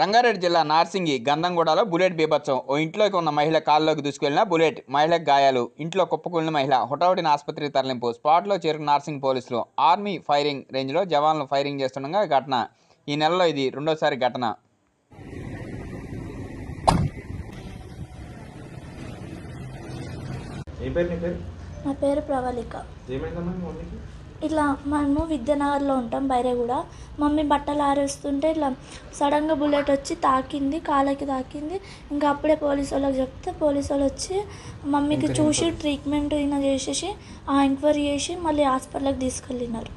రంగారెడ్డి జిల్లా నార్సింగి గంధంగూడలో బుల్లెట్ బీభత్సం. ఓ ఇంట్లోకి ఉన్న మహిళ కాల్లోకి దూసుకెళ్ళిన బుల్లెట్ మహిళకు గాయాలు. ఇంట్లో కుప్పకూలిన మహిళ హుటాహుటిన ఆసుపత్రికి తరలింపు. స్పాట్లో చేరుకున్న నార్సింగ్ పోలీసులు ఆర్మీ ఫైరింగ్ రేంజ్లో జవాన్లు ఫైరింగ్ చేస్తుండగా ఈ ఘటన. ఈ నెలలో ఇది రెండోసారి ఘటన. ఏం పేరు నీ పేరు? నా పేరు ప్రవళిక. ఏమైందమ్మా ఇట్లా మేము విద్యానగర్లో ఉంటాం బైరే కూడా. మమ్మీ బట్టలు ఆరేస్తుంటే ఇట్లా సడన్గా బుల్లెట్ వచ్చి తాకింది కాళ్ళకి తాకింది. ఇంకా అప్పుడే పోలీసు వాళ్ళకి చెప్తే పోలీసు వాళ్ళు వచ్చి మమ్మీకి చూసి ట్రీట్మెంట్ అయినా చేసేసి ఆ ఎంక్వైరీ చేసి మళ్ళీ హాస్పిటల్కి తీసుకెళ్ళినారు.